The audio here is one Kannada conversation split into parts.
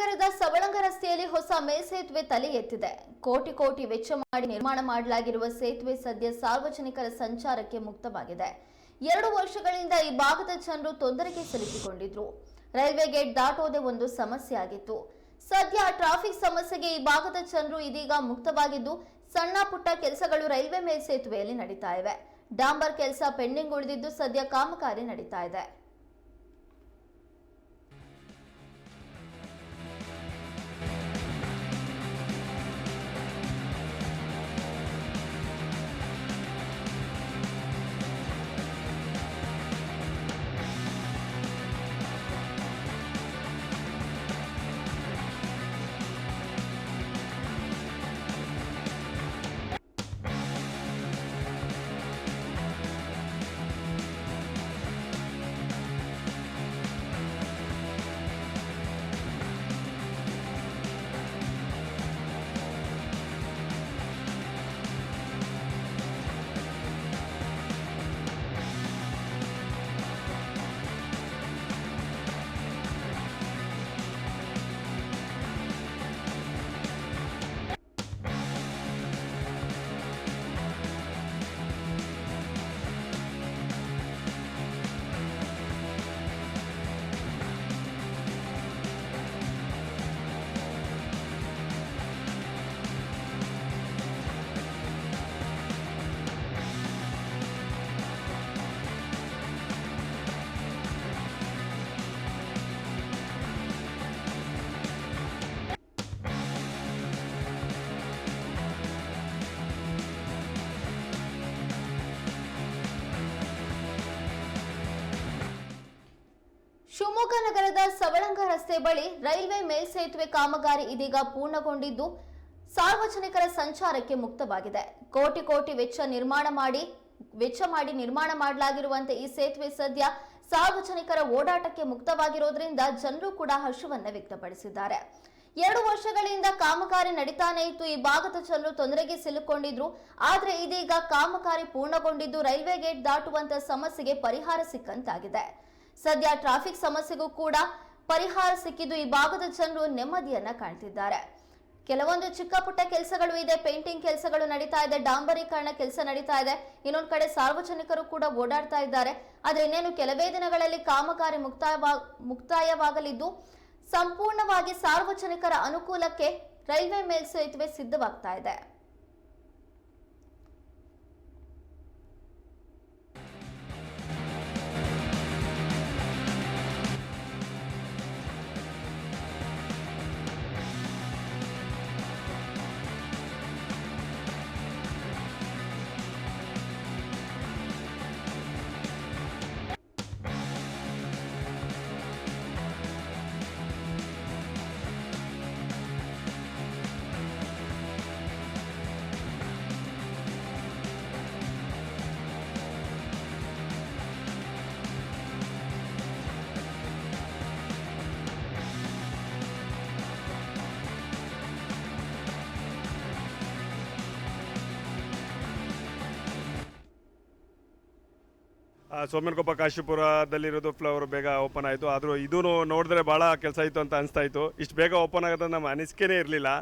ನಗರದ ಸವಳಂಗ ರಸ್ತೆಯಲ್ಲಿ ಹೊಸ ಮೇಲ್ಸೇತುವೆ ತಲೆ ಎತ್ತಿದೆ. ಕೋಟಿ ಕೋಟಿ ವೆಚ್ಚ ಮಾಡಿ ನಿರ್ಮಾಣ ಮಾಡಲಾಗಿರುವ ಸೇತುವೆ ಸದ್ಯ ಸಾರ್ವಜನಿಕರ ಸಂಚಾರಕ್ಕೆ ಮುಕ್ತವಾಗಿದೆ. ಎರಡು ವರ್ಷಗಳಿಂದ ಈ ಭಾಗದ ಜನರು ತೊಂದರೆಗೆ ಸಿಲುಕಿಕೊಂಡಿದ್ರು. ರೈಲ್ವೆ ಗೇಟ್ ದಾಟೋದೇ ಒಂದು ಸಮಸ್ಯೆ ಆಗಿತ್ತು. ಸದ್ಯ ಟ್ರಾಫಿಕ್ ಸಮಸ್ಯೆಗೆ ಈ ಭಾಗದ ಜನರು ಇದೀಗ ಮುಕ್ತವಾಗಿದ್ದು, ಸಣ್ಣ ಪುಟ್ಟ ಕೆಲಸಗಳು ರೈಲ್ವೆ ಮೇಲ್ಸೇತುವೆಯಲ್ಲಿ ನಡೀತಾ ಇವೆ. ಡಾಂಬರ್ ಕೆಲಸ ಪೆಂಡಿಂಗ್ ಉಳಿದಿದ್ದು ಸದ್ಯ ಕಾಮಗಾರಿ ನಡೀತಾ ಇದೆ. ಸವಳಂಗ ರಸ್ತೆ ಬಳಿ ರೈಲ್ವೆ ಮೇಲ್ಸೇತುವೆ ಕಾಮಗಾರಿ ಇದೀಗ ಪೂರ್ಣಗೊಂಡಿದ್ದು ಸಾರ್ವಜನಿಕರ ಸಂಚಾರಕ್ಕೆ ಮುಕ್ತವಾಗಿದೆ. ಕೋಟಿ ಕೋಟಿ ವೆಚ್ಚ ನಿರ್ಮಾಣ ಮಾಡಿ, ವೆಚ್ಚ ಮಾಡಿ ನಿರ್ಮಾಣ ಮಾಡಲಾಗಿರುವಂತೆ ಈ ಸೇತುವೆ ಸದ್ಯ ಸಾರ್ವಜನಿಕರ ಓಡಾಟಕ್ಕೆ ಮುಕ್ತವಾಗಿರೋದ್ರಿಂದ ಜನರು ಕೂಡ ಹರ್ಷವನ್ನ ವ್ಯಕ್ತಪಡಿಸಿದ್ದಾರೆ. ಎರಡು ವರ್ಷಗಳಿಂದ ಕಾಮಗಾರಿ ನಡೀತಾನೆ ಇತ್ತು. ಈ ಭಾಗದ ಜನರು ತೊಂದರೆಗೆ ಸಿಲುಕೊಂಡಿದ್ರು. ಆದ್ರೆ ಇದೀಗ ಕಾಮಗಾರಿ ಪೂರ್ಣಗೊಂಡಿದ್ದು ರೈಲ್ವೆ ಗೇಟ್ ದಾಟುವಂತ ಸಮಸ್ಯೆಗೆ ಪರಿಹಾರ ಸಿಕ್ಕಂತಾಗಿದೆ. ಸದ್ಯ ಟ್ರಾಫಿಕ್ ಸಮಸ್ಯೆಗೂ ಕೂಡ ಪರಿಹಾರ ಸಿಕ್ಕಿದ್ದು ಈ ಭಾಗದ ಜನರು ನೆಮ್ಮದಿಯನ್ನ ಕಾಣ್ತಿದ್ದಾರೆ. ಕೆಲವೊಂದು ಚಿಕ್ಕ ಪುಟ್ಟ ಕೆಲಸಗಳು ಇದೆ, ಪೇಂಟಿಂಗ್ ಕೆಲಸಗಳು ನಡೀತಾ ಇದೆ, ಡಾಂಬರೀಕರಣ ಕೆಲಸ ನಡೀತಾ ಇದೆ. ಇನ್ನೊಂದು ಕಡೆ ಸಾರ್ವಜನಿಕರು ಕೂಡ ಓಡಾಡ್ತಾ ಇದ್ದಾರೆ. ಆದ್ರೆ ಇನ್ನೇನು ಕೆಲವೇ ದಿನಗಳಲ್ಲಿ ಕಾಮಗಾರಿ ಮುಕ್ತಾಯವಾ, ಮುಕ್ತಾಯವಾಗಲಿದ್ದು, ಸಂಪೂರ್ಣವಾಗಿ ಸಾರ್ವಜನಿಕರ ಅನುಕೂಲಕ್ಕೆ ರೈಲ್ವೆ ಮೇಲ್ಸೇತುವೆ ಸಿದ್ಧವಾಗ್ತಾ ಇದೆ. ಸೋಮನಕೊಪ್ಪ ಕಾಶಿಪುರದಲ್ಲಿರೋದು ಫ್ಲವರ್ ಬೇಗ ಓಪನ್ ಆಯಿತು. ಆದರೂ ಇದೂ ನೋಡಿದ್ರೆ ಭಾಳ ಕೆಲಸ ಇತ್ತು ಅಂತ ಅನಿಸ್ತಾ ಇತ್ತು. ಇಷ್ಟು ಬೇಗ ಓಪನ್ ಆಗೋದು ನಮ್ಮ ಅನಿಸಿಕೆನೇ ಇರಲಿಲ್ಲ.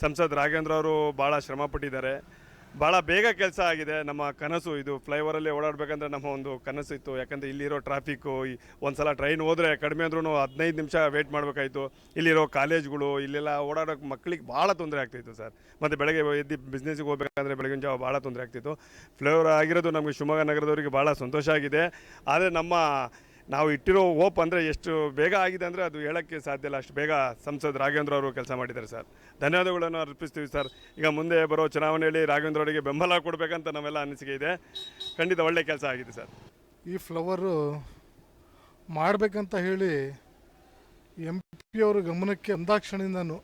ಸಂಸದ್ ರಾಘವೇಂದ್ರ ಅವರು ಭಾಳ ಶ್ರಮ ಪಟ್ಟಿದ್ದಾರೆ. ಭಾಳ ಬೇಗ ಕೆಲಸ ಆಗಿದೆ. ನಮ್ಮ ಕನಸು ಇದು ಫ್ಲೈಓವರಲ್ಲಿ ಓಡಾಡಬೇಕಂದ್ರೆ ನಮ್ಮ ಒಂದು ಕನಸು ಇತ್ತು. ಯಾಕಂದರೆ ಇಲ್ಲಿರೋ ಟ್ರಾಫಿಕ್ಕು ಒಂದು ಸಲ ಟ್ರೈನ್ ಹೋದರೆ ಕಡಿಮೆ ಅಂದ್ರೂ ಹದಿನೈದು ನಿಮಿಷ ವೇಟ್ ಮಾಡಬೇಕಾಯಿತು. ಇಲ್ಲಿರೋ ಕಾಲೇಜ್ಗಳು ಇಲ್ಲೆಲ್ಲ ಓಡಾಡೋಕೆ ಮಕ್ಕಳಿಗೆ ಭಾಳ ತೊಂದರೆ ಆಗ್ತಿತ್ತು ಸರ್. ಮತ್ತು ಬೆಳಗ್ಗೆ ಎದ್ದು ಬಿಸ್ನೆಸ್ಗೆ ಹೋಗ್ಬೇಕಂದ್ರೆ ಬೆಳಗಿನ ಜಾವ ಭಾಳ ತೊಂದರೆ ಆಗ್ತಿತ್ತು. ಫ್ಲೈಓವರ್ ಆಗಿರೋದು ನಮಗೆ ಶಿವಮೊಗ್ಗ ನಗರದವರಿಗೆ ಭಾಳ ಸಂತೋಷ ಆಗಿದೆ. ಆದರೆ ನಮ್ಮ ನಾವು ಇಟ್ಟಿರೋ ಹೋಪ್ ಅಂದರೆ ಎಷ್ಟು ಬೇಗ ಆಗಿದೆ ಅಂದರೆ ಅದು ಹೇಳೋಕ್ಕೆ ಸಾಧ್ಯ ಇಲ್ಲ. ಅಷ್ಟು ಬೇಗ ಸಂಸದ್ ರಾಘವೇಂದ್ರ ಅವರು ಕೆಲಸ ಮಾಡಿದ್ದಾರೆ ಸರ್. ಧನ್ಯವಾದಗಳನ್ನು ಅರ್ಪಿಸ್ತೀವಿ ಸರ್. ಈಗ ಮುಂದೆ ಬರೋ ಚುನಾವಣೆಯಲ್ಲಿ ರಾಘವೇಂದ್ರ ಅವರಿಗೆ ಬೆಂಬಲ ಕೊಡಬೇಕಂತ ನಮ್ಮೆಲ್ಲ ಅನಿಸಿಕೆ ಇದೆ. ಖಂಡಿತ ಒಳ್ಳೆ ಕೆಲಸ ಆಗಿದೆ ಸರ್. ಈ ಫ್ಲವರು ಮಾಡಬೇಕಂತ ಹೇಳಿ ಎಂ ಪಿ ಅವರ ಗಮನಕ್ಕೆ ಅಂದಾಕ್ಷಣಿಂದನು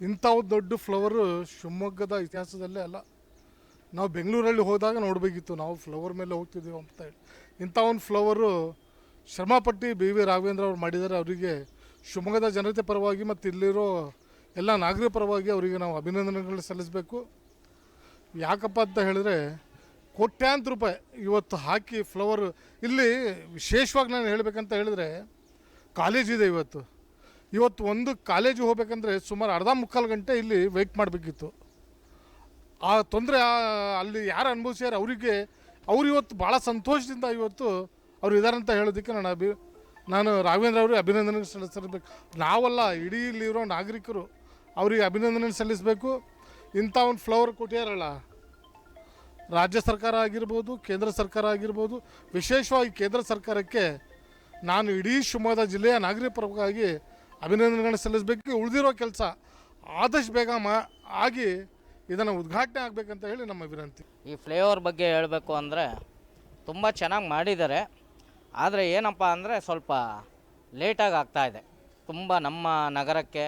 ಇಂಥ ದೊಡ್ಡ ಫ್ಲವರು ಶಿವಮೊಗ್ಗದ ಇತಿಹಾಸದಲ್ಲೇ ಅಲ್ಲ, ನಾವು ಬೆಂಗಳೂರಲ್ಲಿ ಹೋದಾಗ ನೋಡಬೇಕಿತ್ತು ನಾವು ಫ್ಲವರ್ ಮೇಲೆ ಹೋಗ್ತಿದ್ದೀವಿ ಅಂತ ಹೇಳಿ. ಇಂಥ ಒಂದು ಫ್ಲವರು ಶ್ರಮಪಟ್ಟು ಬಿ ವಿ ರಾಘವೇಂದ್ರ ಅವ್ರು ಮಾಡಿದ್ದಾರೆ, ಅವರಿಗೆ ಶಿವಮೊಗ್ಗದ ಜನತೆ ಪರವಾಗಿ ಮತ್ತು ಇಲ್ಲಿರೋ ಎಲ್ಲ ನಾಗರಿಕ ಪರವಾಗಿ ಅವರಿಗೆ ನಾವು ಅಭಿನಂದನೆಗಳು ಸಲ್ಲಿಸಬೇಕು. ಯಾಕಪ್ಪ ಅಂತ ಹೇಳಿದ್ರೆ ಕೋಟ್ಯಾಂತರ ರೂಪಾಯಿ ಇವತ್ತು ಹಾಕಿ ಫ್ಲವರ್, ಇಲ್ಲಿ ವಿಶೇಷವಾಗಿ ನಾನು ಹೇಳಬೇಕಂತ ಹೇಳಿದ್ರೆ ಕಾಲೇಜ್ ಇದೆ ಇವತ್ತು. ಇವತ್ತು ಒಂದು ಕಾಲೇಜಿಗೆ ಹೋಗ್ಬೇಕಂದ್ರೆ ಸುಮಾರು ಅರ್ಧ ಮುಕ್ಕಾಲು ಗಂಟೆ ಇಲ್ಲಿ ವೆಯ್ಟ್ ಮಾಡಬೇಕಿತ್ತು. ಆ ತೊಂದರೆ ಅಲ್ಲಿ ಯಾರು ಅನುಭವಿಸ್ಯಾರ, ಅವರಿಗೆ, ಅವ್ರು ಇವತ್ತು ಭಾಳ ಸಂತೋಷದಿಂದ ಇವತ್ತು ಅವ್ರು ಇದಾರಂತ ಹೇಳೋದಕ್ಕೆ ನಾನು ಅಭಿ, ನಾನು ರಾಘವೇಂದ್ರ ಅವರಿಗೆ ಅಭಿನಂದನೆ ಸಲ್ಲಿಸಬೇಕು. ನಾವಲ್ಲ, ಇಡೀ ಇಲ್ಲಿರೋ ನಾಗರಿಕರು ಅವರಿಗೆ ಅಭಿನಂದನೆ ಸಲ್ಲಿಸಬೇಕು. ಇಂಥ ಒಂದು ಫ್ಲವರ್ ಕೊಟ್ಟಿಯಾರಲ್ಲ ರಾಜ್ಯ ಸರ್ಕಾರ ಆಗಿರ್ಬೋದು, ಕೇಂದ್ರ ಸರ್ಕಾರ ಆಗಿರ್ಬೋದು, ವಿಶೇಷವಾಗಿ ಕೇಂದ್ರ ಸರ್ಕಾರಕ್ಕೆ ನಾನು ಇಡೀ ಶಿವಮೊಗ್ಗ ಜಿಲ್ಲೆಯ ನಾಗರಿಕ ಪರವಾಗಿ ಅಭಿನಂದನೆಗಳನ್ನು ಸಲ್ಲಿಸಬೇಕು. ಉಳಿದಿರೋ ಕೆಲಸ ಆದಷ್ಟು ಬೇಗ ಮಾ, ಆಗಿ ಇದನ್ನು ಉದ್ಘಾಟನೆ ಆಗಬೇಕಂತ ಹೇಳಿ ನಮ್ಮ ವಿನಂತಿ. ಈ ಫ್ಲೇವರ್ ಬಗ್ಗೆ ಹೇಳಬೇಕು ಅಂದರೆ ತುಂಬ ಚೆನ್ನಾಗಿ ಮಾಡಿದ್ದಾರೆ. ಆದರೆ ಏನಪ್ಪ ಅಂದರೆ ಸ್ವಲ್ಪ ಲೇಟಾಗಿ ಆಗ್ತಾಯಿದೆ ತುಂಬ ನಮ್ಮ ನಗರಕ್ಕೆ,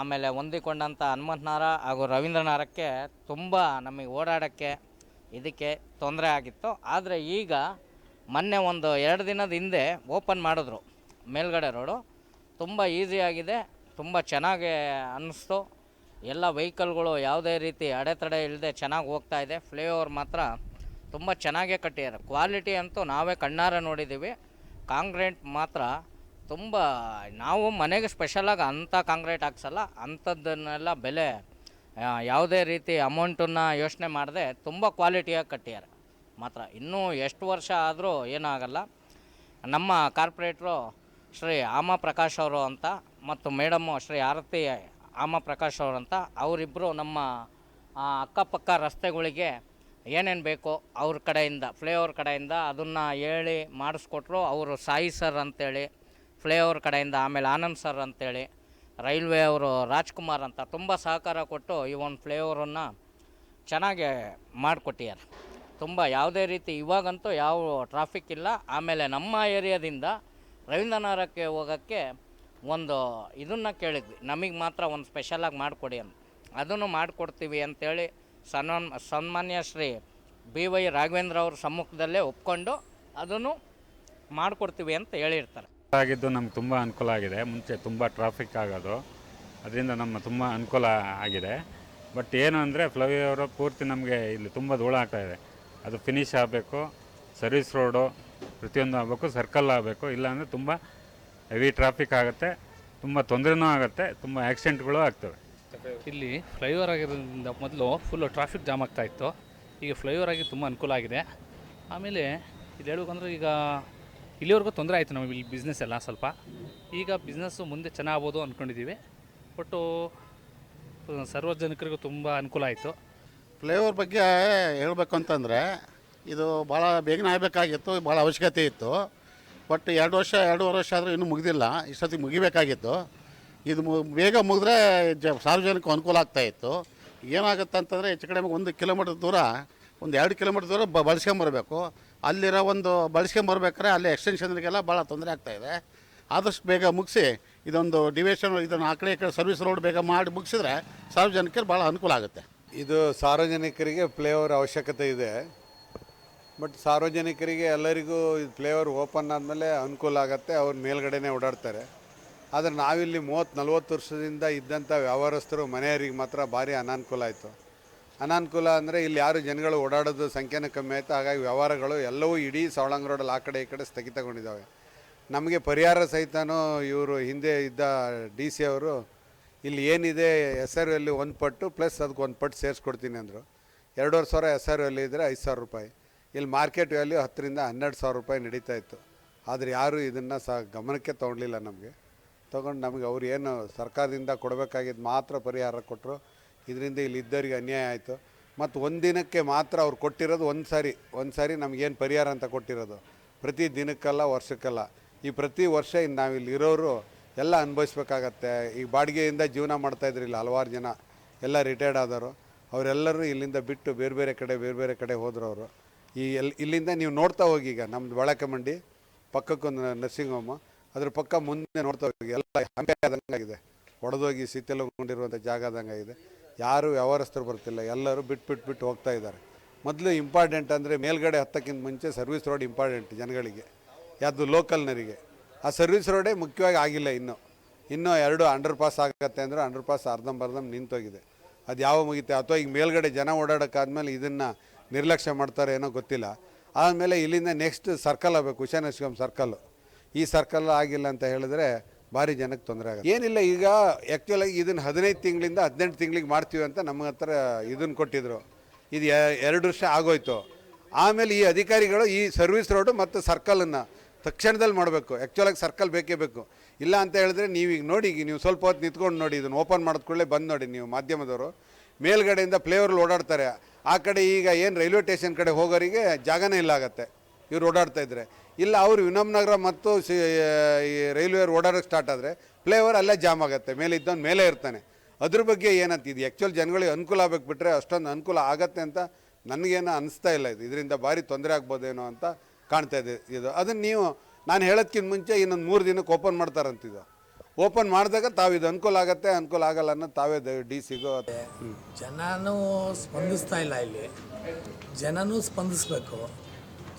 ಆಮೇಲೆ ಹೊಂದಿಕೊಂಡಂಥ ಹನುಮಂತನಾರ ಹಾಗೂ ರವೀಂದ್ರನಾರಕ್ಕೆ ತುಂಬ ನಮಗೆ ಓಡಾಡೋಕ್ಕೆ ಇದಕ್ಕೆ ತೊಂದರೆ ಆಗಿತ್ತು. ಆದರೆ ಈಗ ಮೊನ್ನೆ ಒಂದು ಎರಡು ದಿನದ ಹಿಂದೆ ಓಪನ್ ಮಾಡಿದ್ರು ಮೇಲ್ಗಡೆ ರೋಡು. ತುಂಬ ಈಸಿಯಾಗಿದೆ ತುಂಬ ಚೆನ್ನಾಗಿ ಅನ್ನಿಸ್ತು. ಎಲ್ಲ ವೆಹಿಕಲ್ಗಳು ಯಾವುದೇ ರೀತಿ ಅಡೆತಡೆ ಇಲ್ಲದೆ ಚೆನ್ನಾಗಿ ಹೋಗ್ತಾ ಇದೆ. ಫ್ಲೇಓವರ್ ಮಾತ್ರ ತುಂಬ ಚೆನ್ನಾಗೇ ಕಟ್ಟಿದ್ದಾರೆ ಕ್ವಾಲಿಟಿ ಅಂತೂ ನಾವೇ ಕಣ್ಣಾರ ನೋಡಿದ್ದೀವಿ ಕಾಂಕ್ರೀಟ್ ಮಾತ್ರ ತುಂಬ, ನಾವು ಮನೆಗೆ ಸ್ಪೆಷಲಾಗಿ ಅಂಥ ಕಾಂಕ್ರೀಟ್ ಹಾಕ್ಸಲ್ಲ ಅಂಥದ್ದನ್ನೆಲ್ಲ ಬೆಲೆ ಯಾವುದೇ ರೀತಿ ಅಮೌಂಟನ್ನು ಯೋಚನೆ ಮಾಡದೆ ತುಂಬ ಕ್ವಾಲಿಟಿಯಾಗಿ ಕಟ್ಟಿದ್ದಾರೆ ಮಾತ್ರ ಇನ್ನೂ ಎಷ್ಟು ವರ್ಷ ಆದರೂ ಏನಾಗಲ್ಲ. ನಮ್ಮ ಕಾರ್ಪೊರೇಟ್ರು ಶ್ರೀ ಆಮ ಪ್ರಕಾಶ್ ಅವರು ಅಂತ ಮತ್ತು ಮೇಡಮ್ಮು ಶ್ರೀ ಆರತಿ ಆಮ ಪ್ರಕಾಶ್ ಅವರು ಅಂತ ಅವರಿಬ್ಬರು ನಮ್ಮ ಅಕ್ಕಪಕ್ಕ ರಸ್ತೆಗಳಿಗೆ ಏನೇನು ಬೇಕೋ ಅವ್ರ ಕಡೆಯಿಂದ ಫ್ಲೇವರ್ ಕಡೆಯಿಂದ ಅದನ್ನು ಹೇಳಿ ಮಾಡಿಸ್ಕೊಟ್ರು ಅವರು ಸಾಯಿ ಸರ್ ಅಂತೇಳಿ ಫ್ಲೇವರ್ ಕಡೆಯಿಂದ ಆಮೇಲೆ ಆನಂದ್ ಸರ್ ಅಂತೇಳಿ, ರೈಲ್ವೆ ಅವರು ರಾಜ್ಕುಮಾರ್ ಅಂತ ತುಂಬ ಸಹಕಾರ ಕೊಟ್ಟು ಈ ಒಂದು ಫ್ಲೇವರನ್ನು ಚೆನ್ನಾಗಿ ಮಾಡಿಕೊಟ್ಟಿದ್ದಾರೆ. ತುಂಬ ಯಾವುದೇ ರೀತಿ ಇವಾಗಂತೂ ಯಾವ ಟ್ರಾಫಿಕ್ ಇಲ್ಲ. ಆಮೇಲೆ ನಮ್ಮ ಏರಿಯಾದಿಂದ ರವೀಂದ್ರನಗರಕ್ಕೆ ಹೋಗೋಕ್ಕೆ ಒಂದು ಇದನ್ನು ಕೇಳಿದ್ವಿ. ನಮಗೆ ಮಾತ್ರ ಒಂದು ಸ್ಪೆಷಲಾಗಿ ಮಾಡಿಕೊಡಿ ಅಂತ. ಅದನ್ನು ಮಾಡಿಕೊಡ್ತೀವಿ ಅಂತೇಳಿ ಸನ್ಮಾನ್, ಸನ್ಮಾನ್ಯ ಶ್ರೀ ಬಿ ವೈ ರಾಘವೇಂದ್ರ ಅವ್ರ ಸಮ್ಮುಖದಲ್ಲೇ ಒಪ್ಕೊಂಡು ಅದನ್ನು ಮಾಡಿಕೊಡ್ತೀವಿ ಅಂತ ಹೇಳಿರ್ತಾರೆ. ಆಗಿದ್ದು ನಮ್ಗೆ ತುಂಬ ಅನುಕೂಲ ಆಗಿದೆ. ಮುಂಚೆ ತುಂಬ ಟ್ರಾಫಿಕ್ ಆಗೋದು. ಅದರಿಂದ ನಮ್ಮ ತುಂಬ ಅನುಕೂಲ ಆಗಿದೆ. ಬಟ್ ಏನು ಅಂದರೆ ಫ್ಲೈಓವರ್ ಪೂರ್ತಿ ನಮಗೆ ಇಲ್ಲಿ ತುಂಬ ಧೂಳ ಆಗ್ತಾ ಇದೆ. ಅದು ಫಿನಿಶ್ ಆಗಬೇಕು ಸರ್ವಿಸ್ ರೋಡು ಪ್ರತಿಯೊಂದು ಆಗಬೇಕು ಸರ್ಕಲ್ ಆಗಬೇಕು. ಇಲ್ಲಾಂದರೆ ತುಂಬ ಹೆವಿ ಟ್ರಾಫಿಕ್ ಆಗುತ್ತೆ. ತುಂಬ ತೊಂದರೆನೂ ಆಗುತ್ತೆ. ತುಂಬ ಆ್ಯಕ್ಸಿಡೆಂಟ್ಗಳು ಆಗ್ತವೆ. ಇಲ್ಲಿ ಫ್ಲೈಓವರ್ ಆಗಿರೋದ್ರಿಂದ ಮೊದಲು ಫುಲ್ಲು ಟ್ರಾಫಿಕ್ ಜಾಮ್ ಆಗ್ತಾ ಇತ್ತು. ಈಗ ಫ್ಲೈಓವರ್ ಆಗಿ ತುಂಬ ಅನುಕೂಲ ಆಗಿದೆ. ಆಮೇಲೆ ಇಲ್ಲಿ ಹೇಳ್ಬೇಕಂದ್ರೆ ಈಗ ಇಲ್ಲಿವರೆಗೂ ತೊಂದರೆ ಆಯಿತು ನಮಗೆ ಇಲ್ಲಿ ಬಿಸ್ನೆಸ್ ಎಲ್ಲ ಸ್ವಲ್ಪ. ಈಗ ಬಿಸ್ನೆಸ್ಸು ಮುಂದೆ ಚೆನ್ನಾಗ್ಬೋದು ಅಂದ್ಕೊಂಡಿದ್ದೀವಿ ಬಟ್ಟು ಸಾರ್ವಜನಿಕರಿಗೂ ತುಂಬ ಅನುಕೂಲ ಆಯಿತು. ಫ್ಲೇವರ್ ಬಗ್ಗೆ ಹೇಳಬೇಕು ಅಂತಂದರೆ, ಇದು ಭಾಳ ಬೇಗನೆ ಆಗಬೇಕಾಗಿತ್ತು ಭಾಳ ಅವಶ್ಯಕತೆ ಇತ್ತು. ಬಟ್ ಎರಡು ವರ್ಷ, ಎರಡೂವರೆ ವರ್ಷ ಆದರೂ ಇನ್ನೂ ಮುಗಿದಿಲ್ಲ. ಇಷ್ಟೊತ್ತಿಗೆ ಮುಗಿಬೇಕಾಗಿತ್ತು. ಇದು ಬೇಗ ಮುಗಿದ್ರೆ ಜ ಸಾರ್ವಜನಿಕ ಅನುಕೂಲ ಆಗ್ತಾಯಿತ್ತು ಏನಾಗುತ್ತೆ ಅಂತಂದರೆ ಹೆಚ್ಚು ಕಡಿಮೆ ಒಂದು ಕಿಲೋಮೀಟ್ರ್ ದೂರ, ಒಂದು ಎರಡು ಕಿಲೋಮೀಟ್ರ್ ದೂರ ಬ ಬಳಸ್ಕೊಂಬರ್ಬೇಕು ಅಲ್ಲಿರೋ ಒಂದು ಬಳಸ್ಕೊಂಬರ್ಬೇಕಾದ್ರೆ ಅಲ್ಲಿ ಎಕ್ಸ್ಟೆನ್ಷನ್ಗೆಲ್ಲ ಭಾಳ ತೊಂದರೆ ಆಗ್ತಾಯಿದೆ ಆದಷ್ಟು ಬೇಗ ಮುಗಿಸಿ, ಇದೊಂದು ಡಿವೇಶನ್ ಇದನ್ನು ಆ ಕಡೆ ಕಡೆ ಸರ್ವಿಸ್ ರೋಡ್ ಬೇಗ ಮಾಡಿ ಮುಗಿಸಿದ್ರೆ ಸಾರ್ವಜನಿಕರು ಭಾಳ ಅನುಕೂಲ ಆಗುತ್ತೆ. ಇದು ಸಾರ್ವಜನಿಕರಿಗೆ ಫ್ಲೇವರ್ ಅವಶ್ಯಕತೆ ಇದೆ. ಬಟ್ ಸಾರ್ವಜನಿಕರಿಗೆ ಎಲ್ಲರಿಗೂ ಇದು ಫ್ಲೇವರ್ ಓಪನ್ ಆದಮೇಲೆ ಅನುಕೂಲ ಆಗುತ್ತೆ, ಅವ್ರು ಮೇಲ್ಗಡೆನೇ ಓಡಾಡ್ತಾರೆ. ಆದರೆ ನಾವಿಲ್ಲಿ ಮೂವತ್ತು ನಲ್ವತ್ತು ವರ್ಷದಿಂದ ಇದ್ದಂಥ ವ್ಯವಹಾರಸ್ಥರು, ಮನೆಯವರಿಗೆ ಮಾತ್ರ ಭಾರಿ ಅನಾನುಕೂಲ ಆಯಿತು. ಅನಾನುಕೂಲ ಅಂದರೆ ಇಲ್ಲಿ ಯಾರು ಜನಗಳು ಓಡಾಡೋದು ಸಂಖ್ಯೆನೂ ಕಮ್ಮಿ ಆಯಿತು. ಹಾಗಾಗಿ ವ್ಯವಹಾರಗಳು ಎಲ್ಲವೂ ಇಡೀ ಸವಳಂಗ ರೋಡಲ್ಲಿ ಆ ಕಡೆ ಈ ಕಡೆ ಸ್ಥಗಿತಗೊಂಡಿದ್ದಾವೆ. ನಮಗೆ ಪರಿಹಾರ ಸಹಿತನೂ ಇವರು ಹಿಂದೆ ಇದ್ದ ಡಿ ಸಿ ಅವರು, ಇಲ್ಲಿ ಏನಿದೆ ಎಸ್ ಆರ್ ಅಲ್ಲಿ ಒಂದು ಪಟ್ಟು ಪ್ಲಸ್ ಅದಕ್ಕೆ ಒಂದು ಪಟ್ಟು ಸೇರಿಸ್ಕೊಡ್ತೀನಿ ಅಂದರು. ಎರಡೂವರೆ ಸಾವಿರ ಎಸ್ ಆರ್ ಅಲ್ಲಿ ಇದ್ದರೆ ಐದು ಸಾವಿರ ರೂಪಾಯಿ. ಇಲ್ಲಿ ಮಾರ್ಕೆಟ್ ವ್ಯಾಲ್ಯೂ ಹತ್ತರಿಂದ ಹನ್ನೆರಡು ಸಾವಿರ ರೂಪಾಯಿ ನಡೀತಾ ಇತ್ತು. ಆದರೆ ಯಾರೂ ಇದನ್ನು ಸಹ ಗಮನಕ್ಕೆ ತೊಗೊಳ್ಲಿಲ್ಲ ನಮಗೆ. ತೊಗೊಂಡು ನಮಗೆ ಅವ್ರು ಏನು ಸರ್ಕಾರದಿಂದ ಕೊಡಬೇಕಾಗಿದ್ದು ಮಾತ್ರ ಪರಿಹಾರ ಕೊಟ್ಟರು. ಇದರಿಂದ ಇಲ್ಲಿ ಇದ್ದವರಿಗೆ ಅನ್ಯಾಯ ಆಯಿತು. ಮತ್ತು ಒಂದಿನಕ್ಕೆ ಮಾತ್ರ ಅವ್ರು ಕೊಟ್ಟಿರೋದು ಒಂದು ಸಾರಿ. ಒಂದು ಸಾರಿ ನಮಗೇನು ಪರಿಹಾರ ಅಂತ ಕೊಟ್ಟಿರೋದು. ಪ್ರತಿ ದಿನಕ್ಕಲ್ಲ, ವರ್ಷಕ್ಕಲ್ಲ. ಈ ಪ್ರತಿ ವರ್ಷ ಇನ್ನು ನಾವು ಇಲ್ಲಿ ಇರೋರು ಎಲ್ಲ ಅನುಭವಿಸ್ಬೇಕಾಗತ್ತೆ. ಈ ಬಾಡಿಗೆಯಿಂದ ಜೀವನ ಮಾಡ್ತಾಯಿದ್ರು ಇಲ್ಲಿ ಹಲವಾರು ಜನ. ಎಲ್ಲ ರಿಟೈರ್ಡ್ ಆದವರು. ಅವರೆಲ್ಲರೂ ಇಲ್ಲಿಂದ ಬಿಟ್ಟು ಬೇರೆ ಬೇರೆ ಕಡೆ, ಬೇರೆ ಬೇರೆ ಕಡೆ ಹೋದ್ರು ಅವರು ಈ ಎಲ್ ಇಲ್ಲಿಂದ ನೀವು ನೋಡ್ತಾ ಹೋಗಿ ಈಗ ನಮ್ಮದು ಬಳಕೆ ಮಂಡಿ ಪಕ್ಕಕ್ಕೊಂದು ನರ್ಸಿಂಗ್ ಹೋಮು ಅದ್ರ ಪಕ್ಕ ಮುಂದೆ ನೋಡ್ತಾ ಹೋಗಿ, ಎಲ್ಲ ಹಂಪೆ ಆದಂಗಾಗಿದೆ ಒಡೆದೋಗಿ ಶಿಥಿಲಗೊಂಡಿರುವಂಥ ಜಾಗ ಆದಂಗಾಗಿದೆ ಯಾರು ವ್ಯವಹಾರಸ್ಥರು ಬರ್ತಿಲ್ಲ, ಎಲ್ಲರೂ ಬಿಟ್ಟು ಬಿಟ್ಟು ಬಿಟ್ಟು ಹೋಗ್ತಾ ಇದ್ದಾರೆ. ಮೊದಲು ಇಂಪಾರ್ಟೆಂಟ್ ಅಂದರೆ ಮೇಲ್ಗಡೆ ಹತ್ತಕ್ಕಿಂತ ಮುಂಚೆ ಸರ್ವಿಸ್ ರೋಡ್ ಇಂಪಾರ್ಟೆಂಟ್ ಜನಗಳಿಗೆ, ಯಾವುದು ಲೋಕಲ್ನರಿಗೆ ಆ ಸರ್ವಿಸ್ ರೋಡೇ ಮುಖ್ಯವಾಗಿ ಆಗಿಲ್ಲ ಇನ್ನೂ. ಇನ್ನೂ ಎರಡು ಅಂಡರ್ ಪಾಸ್ ಆಗುತ್ತೆ ಅಂದರೆ ಅಂಡರ್ ಪಾಸ್ ಅರ್ಧಂಬರ್ಧಂ ನಿಂತೋಗಿದೆ. ಅದು ಯಾವ ಮುಗಿತೆ? ಅಥವಾ ಈಗ ಮೇಲ್ಗಡೆ ಜನ ಓಡಾಡೋಕ್ಕಾದ್ಮೇಲೆ ಇದನ್ನು ನಿರ್ಲಕ್ಷ್ಯ ಮಾಡ್ತಾರೆ ಏನೋ ಗೊತ್ತಿಲ್ಲ. ಆದಮೇಲೆ ಇಲ್ಲಿಂದ ನೆಕ್ಸ್ಟ್ ಸರ್ಕಲ್ ಆಗಬೇಕು ಕುಶಾನಶ್ಕಮ್ ಸರ್ಕಲ್ಲು ಈ ಸರ್ಕಲ್ ಆಗಿಲ್ಲ ಅಂತ ಹೇಳಿದ್ರೆ ಭಾರಿ ಜನಕ್ಕೆ ತೊಂದರೆ ಆಗುತ್ತೆ. ಏನಿಲ್ಲ, ಈಗ ಆ್ಯಕ್ಚುಲಾಗಿ ಇದನ್ನು ಹದಿನೈದು ತಿಂಗಳಿಂದ ಹದಿನೆಂಟು ತಿಂಗಳಿಗೆ ಮಾಡ್ತೀವಿ ಅಂತ ನಮ್ಮ ಹತ್ರ ಇದನ್ನು ಕೊಟ್ಟಿದ್ರು. ಇದು ಎರಡು ವರ್ಷ ಆಗೋಯ್ತು. ಆಮೇಲೆ ಈ ಅಧಿಕಾರಿಗಳು ಈ ಸರ್ವಿಸ್ ರೋಡು ಮತ್ತು ಸರ್ಕಲನ್ನು ತಕ್ಷಣದಲ್ಲಿ ಮಾಡಬೇಕು. ಆ್ಯಕ್ಚುಲಾಗಿ ಸರ್ಕಲ್ ಬೇಕೇ ಬೇಕು. ಇಲ್ಲ ಅಂತ ಹೇಳಿದ್ರೆ ನೀವೀಗ ನೋಡಿ, ಈಗ ನೀವು ಸ್ವಲ್ಪ ಹೊತ್ತು ನಿಂತ್ಕೊಂಡು ನೋಡಿ, ಇದನ್ನು ಓಪನ್ ಮಾಡಿದ ಕೂಡಲೇ ಬಂದು ನೋಡಿ ನೀವು ಮಾಧ್ಯಮದವರು. ಮೇಲ್ಗಡೆಯಿಂದ ಫ್ಲೇವರ್ಲ್ಲಿ ಓಡಾಡ್ತಾರೆ. ಆ ಕಡೆ ಈಗ ಏನು ರೈಲ್ವೆ ಸ್ಟೇಷನ್ ಕಡೆ ಹೋಗೋರಿಗೆ ಜಾಗನೇ ಇಲ್ಲ ಆಗತ್ತೆ. ಇವ್ರು ಓಡಾಡ್ತಾ ಇದ್ರೆ. ಇಲ್ಲ, ಅವರು ವಿನಮ್ ನಗರ ಮತ್ತು ಈ ರೈಲ್ವೆ ಓಡಾಡೋಕ್ಕೆ ಸ್ಟಾರ್ಟ್ ಆದರೆ ಫ್ಲೇವರ್ ಅಲ್ಲೇ ಜಾಮ್ ಆಗುತ್ತೆ ಮೇಲೆ ಇದ್ದವನು ಮೇಲೆ ಇರ್ತಾನೆ. ಅದ್ರ ಬಗ್ಗೆ ಏನಂತ ಇದು ಆ್ಯಕ್ಚುಲ್ ಜನಗಳಿಗೆ ಅನುಕೂಲ ಆಗಬೇಕು ಬಿಟ್ಟರೆ ಅಷ್ಟೊಂದು ಅನುಕೂಲ ಆಗತ್ತೆ ಅಂತ ನನಗೇನು ಅನಿಸ್ತಾ ಇಲ್ಲ ಇದು. ಇದರಿಂದ ಭಾರಿ ತೊಂದರೆ ಆಗ್ಬೋದೇನೋ ಅಂತ ಕಾಣ್ತಾ ಇದೆ ಇದು. ಅದನ್ನು ನೀವು, ನಾನು ಹೇಳೋದಕ್ಕಿಂತ ಮುಂಚೆ ಇನ್ನೊಂದು ಮೂರು ದಿನಕ್ಕೆ ಓಪನ್ ಮಾಡ್ತಾರಂತಿದ್ದು ಓಪನ್ ಮಾಡಿದಾಗ ತಾವು ಇದು ಅನುಕೂಲ ಆಗತ್ತೆ, ಅನುಕೂಲ ಆಗಲ್ಲ ಅನ್ನೋದು ತಾವೇ ಡಿ ಸಿಗೋ ಜನನೂ ಸ್ಪಂದಿಸ್ತಾ ಇಲ್ಲ ಇಲ್ಲಿ. ಜನನೂ ಸ್ಪಂದಿಸ್ಬೇಕು.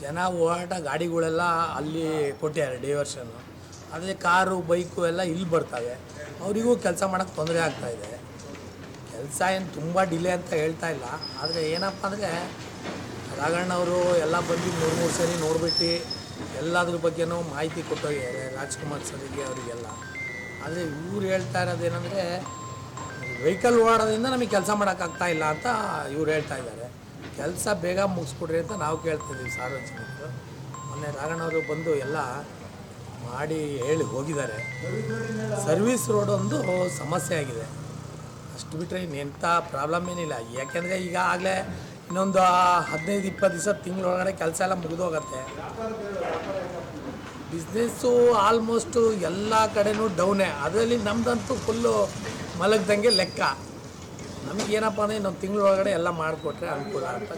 ಜನ ಓಡಾಟ ಗಾಡಿಗಳೆಲ್ಲ ಅಲ್ಲಿ ಕೊಟ್ಟಿದ್ದಾರೆ ಡೈವರ್ಷನ್ನು ಅದೇ ಕಾರು, ಬೈಕು ಎಲ್ಲ ಇಲ್ಲಿ ಬರ್ತವೆ. ಅವರಿಗೂ ಕೆಲಸ ಮಾಡೋಕ್ಕೆ ತೊಂದರೆ ಆಗ್ತಾ ಇದೆ. ಕೆಲಸ ಏನು ತುಂಬ ಡಿಲೇ ಅಂತ ಹೇಳ್ತಾ ಇಲ್ಲ. ಆದರೆ ಏನಪ್ಪ ಅಂದರೆ ರಾಘಣ್ಣವರು ಎಲ್ಲ ಬಂದು ಮೂರು ಮೂರು ಸರಿ ನೋಡಿಬಿಟ್ಟು ಎಲ್ಲದ್ರ ಬಗ್ಗೆನೂ ಮಾಹಿತಿ ಕೊಟ್ಟೋಗಿದ್ದಾರೆ, ರಾಜ್ಕುಮಾರ್ ಸರಿಗೆ ಅವರಿಗೆಲ್ಲ. ಆದರೆ ಇವ್ರು ಹೇಳ್ತಾ ಇರೋದೇನೆಂದರೆ ವೆಹಿಕಲ್ ಓಡೋದ್ರಿಂದ ನಮಗೆ ಕೆಲಸ ಮಾಡೋಕ್ಕಾಗ್ತಾ ಇಲ್ಲ ಅಂತ ಇವ್ರು ಹೇಳ್ತಾ ಇದ್ದಾರೆ. ಕೆಲಸ ಬೇಗ ಮುಗಿಸ್ಬಿಡ್ರಿ ಅಂತ ನಾವು ಕೇಳ್ತಿದ್ದೀವಿ ಸಾರ್ವಜನಿಕರು. ಮೊನ್ನೆ ರಾಘಣ್ಣವರು ಬಂದು ಎಲ್ಲ ಮಾಡಿ ಹೇಳಿ ಹೋಗಿದ್ದಾರೆ. ಸರ್ವಿಸ್ ರೋಡ್ ಒಂದು ಸಮಸ್ಯೆ ಆಗಿದೆ. ಅಷ್ಟು ಬಿಟ್ಟರೆ ಇನ್ನೆಂಥ ಪ್ರಾಬ್ಲಮ್ ಏನಿಲ್ಲ. ಯಾಕೆಂದರೆ ಈಗ ಆಗಲೇ ಇನ್ನೊಂದು ಹದಿನೈದು, ಇಪ್ಪತ್ತು ದಿವಸ ತಿಂಗಳೊಳಗಡೆ ಕೆಲಸ ಎಲ್ಲ ಮುಗಿದೋಗತ್ತೆ. ಬಿಸ್ನೆಸ್ಸು ಆಲ್ಮೋಸ್ಟು ಎಲ್ಲ ಕಡೆನೂ ಡೌನೇ. ಅದರಲ್ಲಿ ನಮ್ಮದಂತೂ ಫುಲ್ಲು ಮಲಗ್ದಂಗೆ ಲೆಕ್ಕ. ನಮಗೇನಪ್ಪ ಅಂದರೆ ಇನ್ನೊಂದು ತಿಂಗಳೊಳಗಡೆ ಎಲ್ಲ ಮಾಡಿಕೊಟ್ರೆ ಅನುಕೂಲ ಅಂತ